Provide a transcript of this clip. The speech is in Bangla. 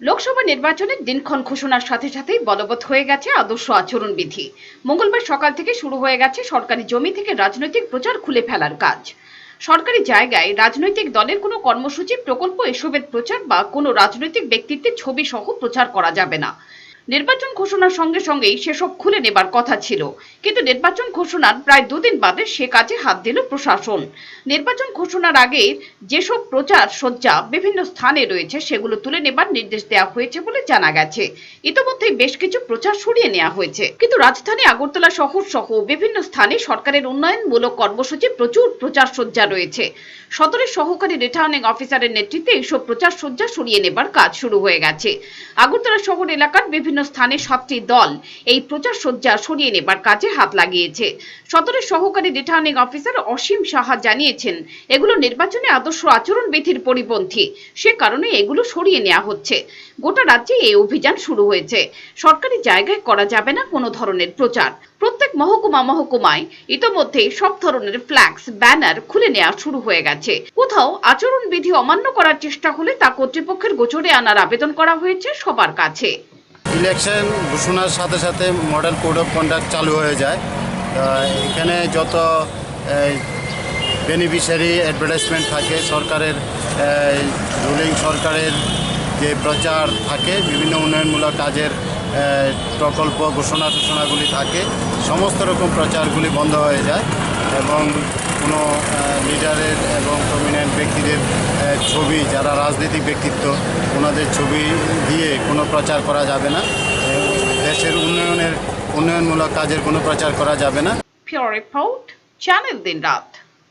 লোকসভা নির্বাচনের দিনক্ষণ ঘোষণার সাথে সাথেই বলবৎ হয়ে গেছে আদর্শ আচরণ বিধি। মঙ্গলবার সকাল থেকে শুরু হয়ে গেছে সরকারি জমি থেকে রাজনৈতিক প্রচার খুলে ফেলার কাজ। সরকারি জায়গায় রাজনৈতিক দলের কোনো কর্মসূচি, প্রকল্প, এসবের প্রচার বা কোনো রাজনৈতিক ব্যক্তিত্বের ছবি সহ প্রচার করা যাবে না। নির্বাচন ঘোষণার সঙ্গে সঙ্গেই সেসব খুলে নেবার কথা ছিল। কিন্তু নির্বাচন ঘোষণার প্রায় দুদিন বাদে সে কাজে হাত দিল প্রশাসন। নির্বাচন ঘোষণার আগে যেসব প্রচার সজ্জা বিভিন্ন স্থানে রয়েছে, সেগুলো তুলে নেবার নির্দেশ দেওয়া হয়েছে বলে জানা গেছে। ইতোমধ্যেই বেশ কিছু প্রচার সরিয়ে নেওয়া হয়েছে। কিন্তু রাজধানী আগরতলা শহর সহ বিভিন্ন স্থানে সরকারের উন্নয়নমূলক কর্মসূচি প্রচুর প্রচার সজ্জা রয়েছে। সদরের সহকারী রিটার্নিং অফিসারের নেতৃত্বে এইসব প্রচার সজ্জা সরিয়ে নেবার কাজ শুরু হয়ে গেছে। আগরতলা শহর এলাকার বিভিন্ন স্থানে সাতটি দল এই প্রচার সজ্জা সরিয়ে নেবার কাজে হাত লাগিয়েছে। সদরের সহকারী রিটার্নিং অফিসার অসীম সাহা জানিয়েছেন, এগুলো নির্বাচনে আদর্শ আচরণবিধির পরিপন্থী। সে কারণে এগুলো সরিয়ে নেওয়া হচ্ছে। গোটা রাজ্যে এই অভিযান শুরু হয়েছে। সরকারি জায়গায় করা যাবে না কোনো ধরনের প্রচার। প্রত্যেক মহকুমা মহকুমায় ইতোমধ্যেই সব ধরনের ফ্ল্যাক্স ব্যানার খুলে নেওয়া শুরু হয়ে গেছে। কোথাও আচরণবিধি অমান্য করার চেষ্টা হলে তা কর্তৃপক্ষের গোচরে আনার আবেদন করা হয়েছে সবার কাছে। ইলেকশন ঘোষণার সাথে সাথে মডেল কোড অফ কন্ডাক্ট চালু হয়ে যায়। এখানে যত বেনিফিশিয়ারি অ্যাডভার্টাইজমেন্ট থাকে, সরকারের রুলিং সরকারের যে প্রচার থাকে, বিভিন্ন উন্নয়নমূলক কাজের প্রকল্প ঘোষণা ঘোষণাগুলি থাকে, সমস্ত রকম প্রচারগুলি বন্ধ হয়ে যায় এবং কোনো লিডারের ব্যক্তিদের ছবি, যারা রাজনৈতিক ব্যক্তিত্ব, ওনাদের ছবি দিয়ে কোনো প্রচার করা যাবে না। দেশের উন্নয়নের, উন্নয়নমূলক কাজের কোনো প্রচার করা যাবে না। রিপোর্ট চ্যানেল দিন রাত